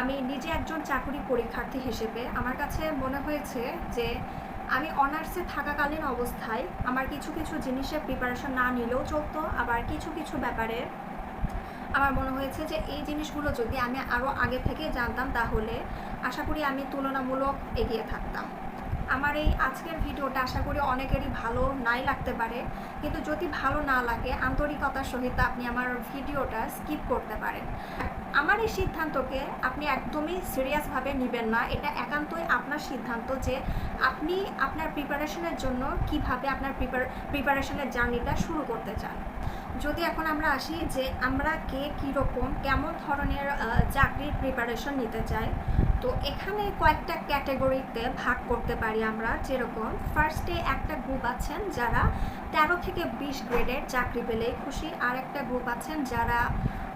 আমি নিজে একজন চাকরি পরীক্ষার্থী হিসেবে আমার কাছে মনে হয়েছে যে আমি অনার্সে থাকাকালীন অবস্থায় আমার কিছু কিছু জিনিসে প্রিপারেশন না নিলেও চলতো, আবার কিছু কিছু ব্যাপারে আমার মনে হয়েছে যে এই জিনিসগুলো যদি আমি আরও আগে থেকে জানতাম তাহলে আশা করি আমি তুলনামূলক এগিয়ে থাকতাম। আমার এই আজকের ভিডিওটা আশা করি অনেকেরই ভালো নাই লাগতে পারে। কিন্তু যদি ভালো না লাগে, আন্তরিকতার সহিত আপনি আমার ভিডিওটা স্কিপ করতে পারেন। আমার এই সিদ্ধান্তকে আপনি একদমই সিরিয়াসভাবে নেবেন না। এটা একান্তই আপনার সিদ্ধান্ত যে আপনি আপনার প্রিপারেশনের জন্য কীভাবে আপনার প্রিপার প্রিপারেশনের জার্নিটা শুরু করতে চান। যদি এখন আমরা আসি যে আমরা কে কীরকম, কেমন ধরনের চাকরির প্রিপারেশন নিতে চাই, তো এখানে কয়েকটা ক্যাটাগরিতে ভাগ করতে পারি আমরা যেরকম ফার্স্টে একটা গ্রুপ আছেন যারা তেরো থেকে বিশ গ্রেডের চাকরি পেলেই খুশি, আর একটা গ্রুপ আছেন যারা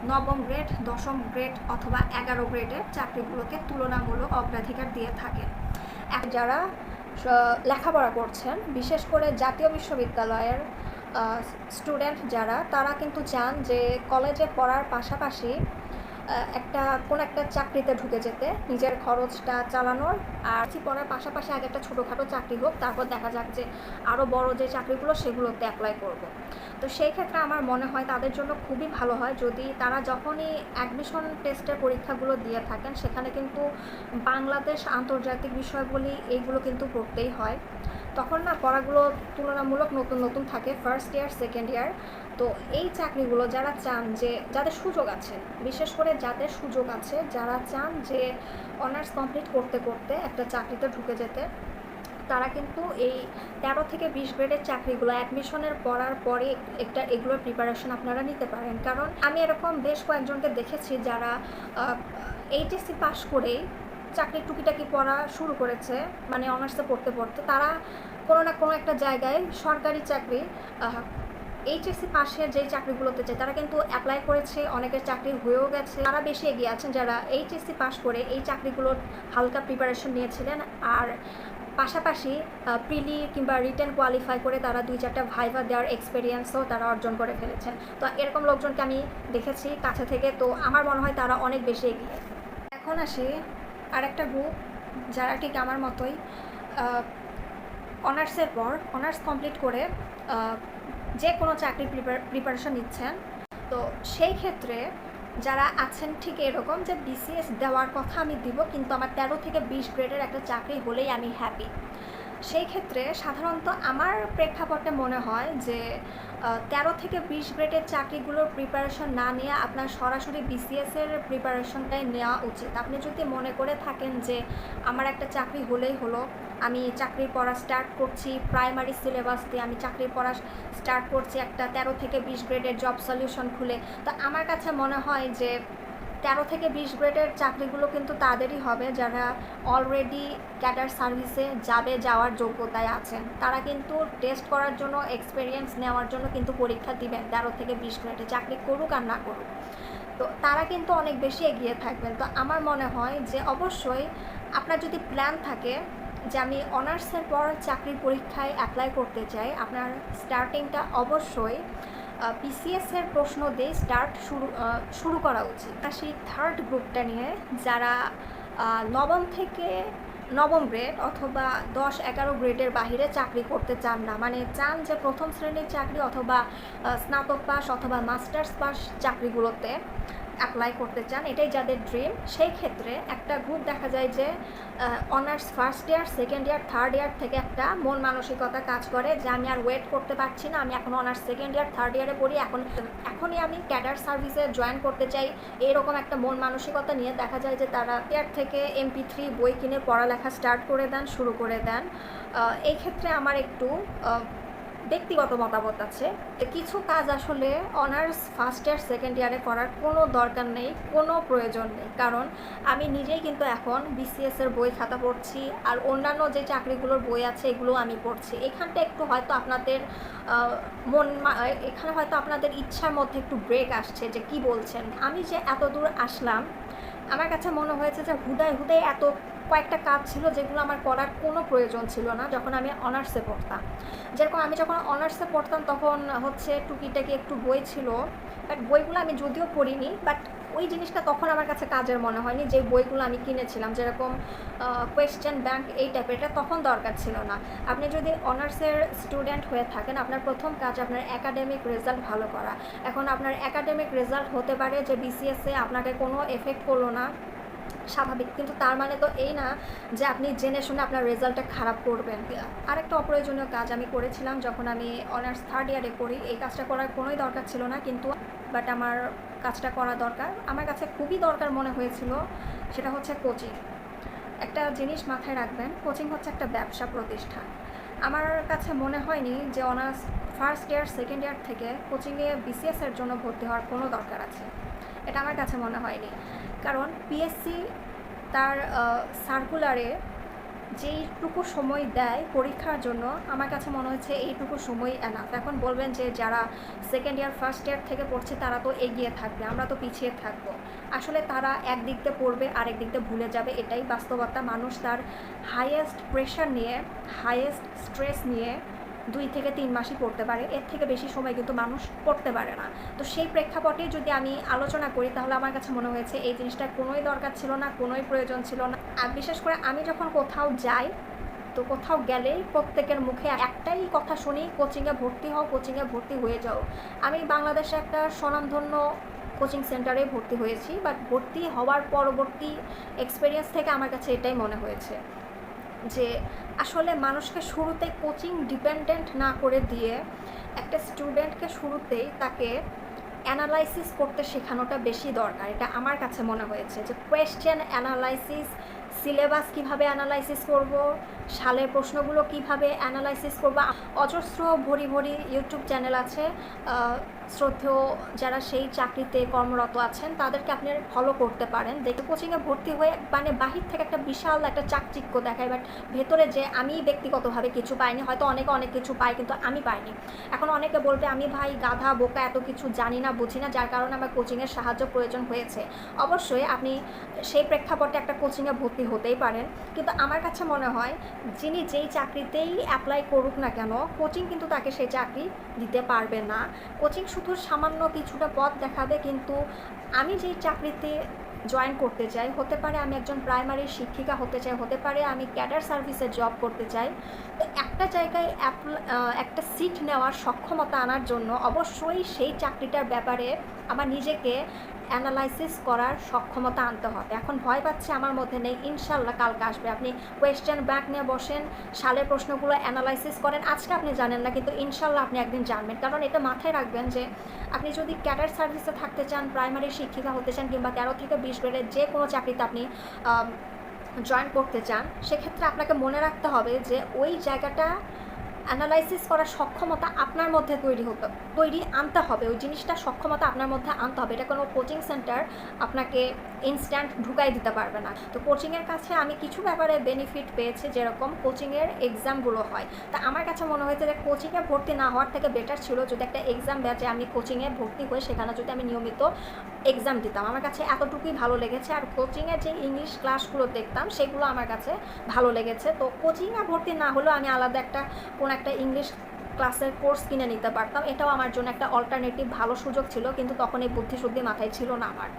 নবম গ্রেড দশম গ্রেড অথবা এগারো গ্রেডের চাকরিগুলোকে তুলনামূলক অগ্রাধিকার দিয়ে থাকেন। এক- যারা লেখাপড়া করছেন, বিশেষ করে জাতীয় বিশ্ববিদ্যালয়ের স্টুডেন্ট যারা, তারা কিন্তু চান যে কলেজে পড়ার পাশাপাশি একটা, কোন একটা চাকরিতে ঢুকে যেতে, নিজের খরচটা চালানোর। আর কি পড়ার পাশাপাশি আগে একটা ছোটোখাটো চাকরি হোক, তারপর দেখা যাক যে আরও বড় যে চাকরিগুলো, সেগুলোতে অ্যাপ্লাই করব। তো সেই ক্ষেত্রে আমার মনে হয় তাদের জন্য খুবই ভালো হয়, যদি তারা যখনই অ্যাডমিশন টেস্টের পরীক্ষাগুলো দিয়ে থাকেন, সেখানে কিন্তু বাংলাদেশ আন্তর্জাতিক বিষয়গুলি, এইগুলো কিন্তু পড়তেই হয়। তখন না পড়াগুলো তুলনামূলক নতুন নতুন থাকে ফার্স্ট ইয়ার সেকেন্ড ইয়ার তো এই চাকরিগুলো যারা চান যে, যাদের সুযোগ আছে, বিশেষ করে যাদের সুযোগ আছে, যারা চান যে অনার্স কমপ্লিট করতে করতে একটা চাকরিতে ঢুকে যেতে, তারা কিন্তু এই তেরো থেকে বিশ গ্রেডের চাকরিগুলো অ্যাডমিশনের পড়ার পরে একটা এগুলোর প্রিপারেশন আপনারা নিতে পারেন। কারণ আমি এরকম বেশ কয়েকজনকে দেখেছি যারা এইচএসসি পাশ করেই চাকরির টুকিটাকি পড়া শুরু করেছে মানে অনার্সে পড়তে পড়তে। তারা কোনো না কোনো একটা জায়গায় সরকারি চাকরি এইচএসসি পাশের যেই চাকরিগুলোতে চায় তারা কিন্তু অ্যাপ্লাই করেছে, অনেকের চাকরি হয়েও গেছে। তারা বেশি এগিয়ে আছেন যারা এইচএসসি পাশ করে এই চাকরিগুলোর হালকা প্রিপারেশন নিয়েছিলেন আর পাশাপাশি প্রিলি কিংবা রিটেন কোয়ালিফাই করে তারা দুই চারটা ভাইভা দেওয়ার এক্সপিরিয়েন্সও তারা অর্জন করে ফেলেছেন। তো এরকম লোকজনকে আমি দেখেছি কাছে থেকে, তো আমার মনে হয় তারা অনেক বেশি এগিয়ে। এখন আসি আরেকটা গ্রুপ যারা ঠিক আমার মতোই অনার্সের পর অনার্স কমপ্লিট করে যে কোনো চাকরি প্রিপারেশন নিচ্ছেন। তো সেই ক্ষেত্রে যারা আছেন ঠিক এরকম যে বিসিএস দেওয়ার কথা আমি দিব, কিন্তু আমার তেরো থেকে বিশ গ্রেডের একটা চাকরি হলেই আমি হ্যাপি সেই ক্ষেত্রে সাধারণত আমার প্রেক্ষাপটে মনে হয় যে তেরো থেকে বিশ গ্রেডের চাকরিগুলোর প্রিপারেশন না নিয়ে আপনার সরাসরি বিসিএসের প্রিপারেশনটাই নেওয়া উচিত। আপনি যদি মনে করে থাকেন যে, আমার একটা চাকরি হলেই হলো, আমি চাকরির পড়া স্টার্ট করছি প্রাইমারি সিলেবাস দিয়ে আমি চাকরির পড়া স্টার্ট করছি একটা তেরো থেকে বিশ গ্রেডের জব সলিউশন খুলে, তো আমার কাছে মনে হয় যে তেরো থেকে বিশ গ্রেডের চাকরিগুলো কিন্তু তাদেরই হবে যারা অলরেডি ক্যাডার সার্ভিসে যাবে, যাওয়ার যোগ্যতায় আছেন। তারা কিন্তু টেস্ট করার জন্য এক্সপিরিয়েন্স নেওয়ার জন্য কিন্তু পরীক্ষা দিবেন তেরো থেকে বিশ গ্রেডে, চাকরি করুক আর না করুক। তো তারা কিন্তু অনেক বেশি এগিয়ে থাকবেন। তো আমার মনে হয় যে অবশ্যই আপনার যদি প্ল্যান থাকে যে আমি অনার্সের পর চাকরির পরীক্ষায় অ্যাপ্লাই করতে চাই, আপনার স্টার্টিংটা অবশ্যই পিসিএস এর প্রশ্ন দিয়ে স্টার্ট শুরু শুরু করা উচিত। সেই থার্ড গ্রুপটা নিয়ে যারা নবম থেকে নবম গ্রেড অথবা দশ এগারো গ্রেডের বাহিরে চাকরি করতে চান না মানে চান যে প্রথম শ্রেণির চাকরি অথবা স্নাতক পাস অথবা মাস্টার্স পাস চাকরিগুলোতে অ্যাপ্লাই করতে চান, এটাই যাদের ড্রিম সেই ক্ষেত্রে একটা গ্রুপ দেখা যায় যে honours first year second year third year থেকে একটা মন মানসিকতা কাজ করে যে, আমি আর ওয়েট করতে পারছি না, আমি এখন অনার্স সেকেন্ড ইয়ার থার্ড ইয়ারে পড়ি, এখন, এখনই আমি ক্যাডার সার্ভিসে জয়েন করতে চাই। এরকম একটা মন মানসিকতা নিয়ে দেখা যায় যে, তারা ইয়ার থেকে এমপি থ্রি বই কিনে পড়ালেখা স্টার্ট করে দেন, শুরু করে দেন। এই ক্ষেত্রে আমার একটু ব্যক্তিগত মতামত আছে কিছু কাজ আসলে অনার্স ফার্স্ট ইয়ার সেকেন্ড ইয়ারে করার কোনো দরকার নেই, কোনো প্রয়োজন নেই। কারণ আমি নিজেই কিন্তু এখন বিসিএস এর বই খাতা পড়ছি আর অন্যান্য যে চাকরিগুলোর বই আছে এগুলো আমি পড়ছি। এখানটা একটু হয়তো আপনাদের মন এখানে হয়তো আপনাদের ইচ্ছার মধ্যে একটু ব্রেক আসছে যে কি বলছেন। আমি যে এত দূর আসলাম, আমার কাছে মনে হয়েছে যে হুদায় হুদায় এত কয়েকটা কাজ ছিল যেগুলো আমার করার কোনো প্রয়োজন ছিল না যখন আমি অনার্সে পড়তাম। যেরকম আমি যখন অনার্সে পড়তাম তখন হচ্ছে টুকিটাকি একটু বই ছিল বাট বইগুলো আমি যদিও পড়িনি বাট ওই জিনিসটা তখন আমার কাছে কাজের মনে হয়নি যে বইগুলো আমি কিনেছিলাম। যেরকম কোয়েশ্চেন ব্যাংক এই টাইপের এটা তখন দরকার ছিল না। আপনি যদি অনার্সের স্টুডেন্ট হয়ে থাকেন, আপনার প্রথম কাজ আপনার একাডেমিক রেজাল্ট ভালো করা। এখন আপনার একাডেমিক রেজাল্ট হতে পারে যে বিসিএসে আপনাকে কোনো এফেক্ট করল না। স্বাভাবিক। কিন্তু তার মানে তো এই না যে আপনি জেনে শুনে আপনার রেজাল্টটা খারাপ করবেন। আরেকটা অপ্রয়োজনীয় কাজ আমি করেছিলাম যখন আমি অনার্স থার্ড ইয়ারে করি এই কাজটা করার কোনোই দরকার ছিল না কিন্তু বাট আমার কাজটা করা দরকার। আমার কাছে খুবই দরকার মনে হয়েছিল সেটা হচ্ছে কোচিং একটা জিনিস মাথায় রাখবেন কোচিং হচ্ছে একটা ব্যবসা প্রতিষ্ঠান। আমার কাছে মনে হয়নি যে honours first year second year থেকে কোচিংয়ে বিসিএসের জন্য ভর্তি হওয়ার কোনো দরকার আছে। এটা আমার কাছে মনে হয়নি। কারণ পিএসসি তার সার্কুলারে যেইটুকু সময় দেয় পরীক্ষার জন্য, আমার কাছে মনে হচ্ছে এইটুকু সময় এনাফ এখন বলবেন যে যারা সেকেন্ড ইয়ার ফার্স্ট ইয়ার থেকে পড়ছে, তারা তো এগিয়ে থাকবে, আমরা তো পিছিয়ে থাকব। আসলে তারা একদিক দিয়ে পড়বে, আরেক দিক দিয়ে ভুলে যাবে, এটাই বাস্তবতা। মানুষ তার হাইয়েস্ট প্রেশার নিয়ে হাইয়েস্ট স্ট্রেস নিয়ে দুই থেকে তিন মাসই পড়তে পারে। এর থেকে বেশি সময় কিন্তু মানুষ পড়তে পারে না। তো সেই প্রেক্ষাপটে যদি আমি আলোচনা করি, তাহলে আমার কাছে মনে হয়েছে এই জিনিসটার কোনোই দরকার ছিল না, কোনোই প্রয়োজন ছিল না। আর বিশেষ করে আমি যখন কোথাও যাই, তো কোথাও গেলেই প্রত্যেকের মুখে একটাই কথা শুনি, কোচিংয়ে ভর্তি হও, কোচিংয়ে ভর্তি হয়ে যাও। আমি বাংলাদেশে একটা স্বনামধন্য কোচিং সেন্টারে ভর্তি হয়েছি, বাট ভর্তি হওয়ার পরবর্তী এক্সপিরিয়েন্স থেকে আমার কাছে এটাই মনে হয়েছে যে আসলে মানুষকে শুরুতেই কোচিং ডিপেন্ডেন্ট না করে দিয়ে একটা স্টুডেন্টকে শুরুতেই তাকে অ্যানালাইসিস করতে শেখানোটা বেশি দরকার। এটা আমার কাছে মনে হয়েছে যে কোয়েশ্চেন অ্যানালাইসিস সিলেবাস কীভাবে অ্যানালাইসিস করব সালের প্রশ্নগুলো কীভাবে অ্যানালাইসিস করব? অজস্র ভরি ভরি ইউটিউব চ্যানেল আছে। শ্রদ্ধেয় যারা সেই চাকরিতে কর্মরত আছেন, তাদেরকে আপনি ফলো করতে পারেন। দেখে কোচিংয়ে ভর্তি হয়ে মানে বাহির থেকে একটা বিশাল একটা চাকচিক্য দেখায়। বাট ভেতরে যে আমি ব্যক্তিগতভাবে কিছু পাইনি, হয়তো অনেকে অনেক কিছু পাই কিন্তু আমি পাইনি। এখন অনেকে বলবে, আমি ভাই গাধা, বোকা, এত কিছু জানি না, বুঝি না, যার কারণে আমার কোচিংয়ের সাহায্য প্রয়োজন হয়েছে। অবশ্যই আপনি সেই প্রেক্ষাপটে একটা কোচিংয়ে ভর্তি হতেই পারেন। কিন্তু আমার কাছে মনে হয় যিনি যেই চাকরিতেই অ্যাপ্লাই করুক না কেন কোচিং কিন্তু তাকে সেই চাকরি দিতে পারবে না। কোচিং শুধু সামান্য কিছুটা পথ দেখাবে, কিন্তু আমি যেই চাকরিতে জয়েন করতে চাই, হতে পারে আমি একজন প্রাইমারি শিক্ষিকা হতে চাই, হতে পারে আমি ক্যাডার সার্ভিসে জব করতে চাই, তো একটা জায়গায় একটা সিট নেওয়ার সক্ষমতা আনার জন্য অবশ্যই সেই চাকরিটার ব্যাপারে আমার নিজেকে অ্যানালাইসিস করার সক্ষমতা আনতে হবে। এখন ভয় পাচ্ছে আমার মধ্যে নেই ইনশাল্লাহ কালকে আসবে। আপনি কোয়েশ্চেন ব্যাক নিয়ে বসেন, সালের প্রশ্নগুলো অ্যানালাইসিস করেন। আজকে আপনি জানেন না, কিন্তু ইনশাল্লাহ আপনি একদিন জানবেন। কারণ এটা মাথায় রাখবেন যে, আপনি যদি ক্যাডার সার্ভিসে থাকতে চান প্রাইমারি শিক্ষিকা হতে চান, কিংবা তেরো থেকে বিশ গ্রেডের যে কোনো চাকরিতে আপনি জয়েন করতে চান, সেক্ষেত্রে আপনাকে মনে রাখতে হবে যে, ওই জায়গাটা অ্যানালাইসিস করার সক্ষমতা আপনার মধ্যে তৈরি হতে তৈরি আনতে হবে। ওই জিনিসটা সক্ষমতা আপনার মধ্যে আনতে হবে। এটা কোনো কোচিং সেন্টার আপনাকে ইনস্ট্যান্ট ঢুকাই দিতে পারবে না। তো কোচিংয়ের কাছে আমি কিছু ব্যাপারে বেনিফিট পেয়েছি যেরকম কোচিংয়ের এক্সামগুলো হয়। তা আমার কাছে মনে হয়েছে যে কোচিংয়ে ভর্তি না হওয়ার থেকে বেটার ছিল যদি একটা এক্সাম ব্যাচে আমি কোচিংয়ে ভর্তি হয়ে সেখানে যদি আমি নিয়মিত এক্সাম দিতাম। আমার কাছে এতটুকুই ভালো লেগেছে। আর কোচিংয়ের যে ইংলিশ ক্লাসগুলো দেখতাম, সেগুলো আমার কাছে ভালো লেগেছে। তো কোচিংয়ে ভর্তি না হলেও আমি আলাদা একটা কোনো একটা ইংলিশ ক্লাসের কোর্স কিনে নিতে পারতাম। এটাও আমার জন্য একটা অল্টারনেটিভ ভালো সুযোগ ছিল, কিন্তু তখন এই বুদ্ধিশুদ্ধি মাথায় ছিল না আমার।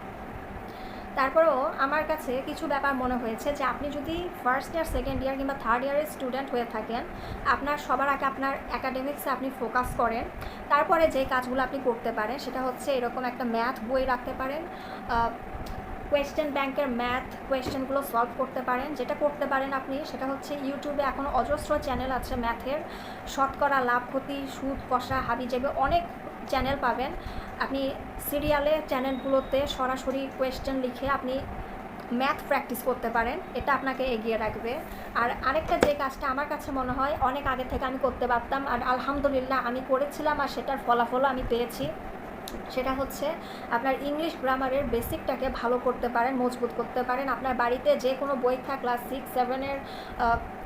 তারপরেও আমার কাছে কিছু ব্যাপার মনে হয়েছে যে আপনি যদি ফার্স্ট ইয়ার সেকেন্ড ইয়ার কিংবা থার্ড ইয়ারের স্টুডেন্ট হয়ে থাকেন, আপনার সবার আগে আপনার অ্যাকাডেমিক্সে আপনি ফোকাস করেন। তারপরে যে কাজগুলো আপনি করতে পারেন, সেটা হচ্ছে এরকম একটা ম্যাথ বই রাখতে পারেন কোয়েশ্চেন ব্যাংকের ম্যাথ কোয়েশ্চেনগুলো সলভ করতে পারেন। যেটা করতে পারেন আপনি, সেটা হচ্ছে ইউটিউবে এখন অজস্র চ্যানেল আছে ম্যাথের শতকরা, লাভ, ক্ষতি, সুদ, কষা, হাবি, যাবে অনেক চ্যানেল পাবেন। আপনি সিরিয়ালে চ্যানেলগুলোতে সরাসরি কোয়েশ্চেন লিখে আপনি ম্যাথ প্র্যাকটিস করতে পারেন, এটা আপনাকে এগিয়ে রাখবে। আর আরেকটা যে কাজটা আমার কাছে মনে হয়, অনেক আগে থেকে আমি করতে পারতাম, আর আলহামদুলিল্লাহ আমি করেছিলাম আর সেটার ফলাফলও আমি পেয়েছি, সেটা হচ্ছে আপনার ইংলিশ গ্রামারের বেসিকটাকে ভালো করতে পারেন, মজবুত করতে পারেন। আপনার বাড়িতে যে কোনো বই থাক ক্লাস সিক্স সেভেনের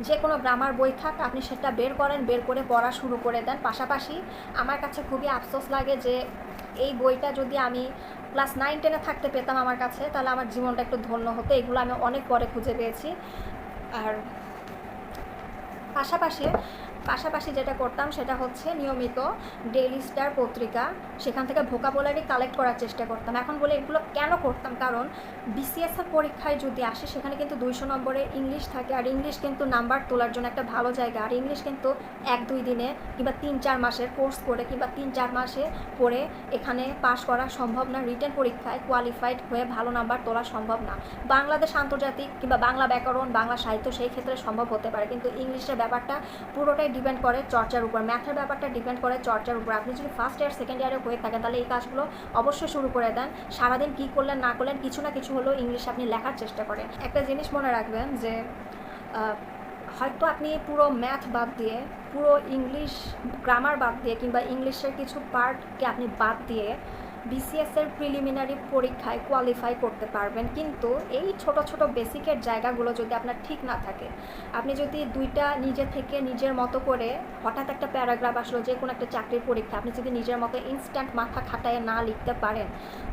যে কোনো গ্রামার বই থাক, আপনি সেটা বের করেন, বের করে পড়া শুরু করে দেন। পাশাপাশি আমার কাছে খুবই আফসোস লাগে যে এই বইটা যদি আমি ক্লাস নাইন, টেনে থাকতে পেতাম আমার কাছে, তাহলে আমার জীবনটা একটু ধন্য হতো। এগুলো আমি অনেক পরে খুঁজে পেয়েছি। আর পাশাপাশি পাশাপাশি যেটা করতাম সেটা হচ্ছে নিয়মিত ডেইলি স্টার পত্রিকা, সেখান থেকে ভোকাবুলারি কালেক্ট করার চেষ্টা করতাম। এখন বলে এগুলো কেন করতাম? কারণ বিসিএস এর পরীক্ষায় যদি আসে, সেখানে কিন্তু দুইশো নম্বরে ইংলিশ থাকে। আর ইংলিশ কিন্তু নাম্বার তোলার জন্য একটা ভালো জায়গা। আর ইংলিশ কিন্তু এক, দুই দিনে কিংবা তিন, চার মাসের কোর্স করে কিংবা তিন, চার মাসে পড়ে এখানে পাশ করা সম্ভব না। রিটেন পরীক্ষায় কোয়ালিফাইড হয়ে ভালো নাম্বার তোলা সম্ভব না। বাংলাদেশ আন্তর্জাতিক কিংবা বাংলা ব্যাকরণ, বাংলা সাহিত্য সেই ক্ষেত্রে সম্ভব হতে পারে। কিন্তু ইংলিশের ব্যাপারটা পুরোটাই ডিপেন্ড করে চর্চার উপর। ম্যাথের ব্যাপারটা ডিপেন্ড করে চর্চার উপর। আপনি যদি ফার্স্ট ইয়ার সেকেন্ড ইয়ারে হয়ে থাকেন, তাহলে এই কাজগুলো অবশ্যই শুরু করে দেন। সারাদিন কী করলেন, না করলেন, কিছু না কিছু হলেও ইংলিশ আপনি লেখার চেষ্টা করেন। একটা জিনিস মনে রাখবেন যে হয়তো আপনি পুরো ম্যাথ বাদ দিয়ে, পুরো ইংলিশ গ্রামার বাদ দিয়ে কিংবা ইংলিশের কিছু পার্টকে আপনি বাদ দিয়ে বিসিএস এর প্রিলিমিনারি পরীক্ষায় কোয়ালিফাই করতে পারবেন। কিন্তু এই ছোট ছোট বেসিকের জায়গাগুলো যদি আপনার ঠিক না থাকে, আপনি যদি দুইটা নিজে থেকে নিজের মতো করে হঠাৎ একটা প্যারাগ্রাফ আসলো যে কোনো একটা চাকরির পরীক্ষা, আপনি যদি নিজের মতো ইনস্ট্যান্ট মাথা খাটায় না লিখতে পারেন,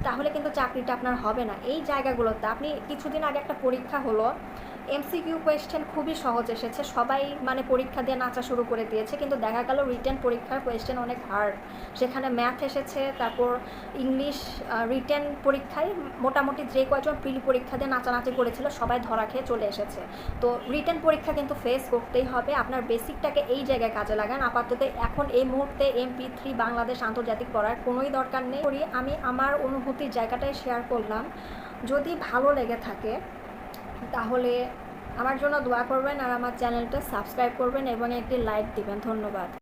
তাহলে কিন্তু চাকরিটা আপনার হবে না। এই জায়গাগুলোতে আপনি কিছুদিন আগে একটা পরীক্ষা হলো এমসিকিউ কোয়েশ্চেন খুবই সহজ এসেছে। সবাই মানে পরীক্ষা দিয়ে নাচা শুরু করে দিয়েছে, কিন্তু দেখা গেল রিটেন পরীক্ষার কোয়েশ্চেন অনেক হার্ড সেখানে ম্যাথ এসেছে, তারপর ইংলিশ রিটেন পরীক্ষায় মোটামুটি যে কয়জন প্রিলি পরীক্ষা দিয়ে নাচানাচি করেছিল সবাই ধরা খেয়ে চলে এসেছে। তো রিটেন পরীক্ষা কিন্তু ফেস করতেই হবে, আপনার বেসিকটাকে এই জায়গায় কাজে লাগান। আপাতত এখন এই মুহূর্তে এমপি থ্রি বাংলাদেশ আন্তর্জাতিক পড়ার কোনোই দরকার নেই। করি আমি আমার অনুভূতির জায়গাটাই শেয়ার করলাম। যদি ভালো লেগে থাকে তাহলে আমার জন্য দোয়া করবেন আর আমার চ্যানেলটা সাবস্ক্রাইব করবেন এবং একটি লাইক দিবেন। ধন্যবাদ।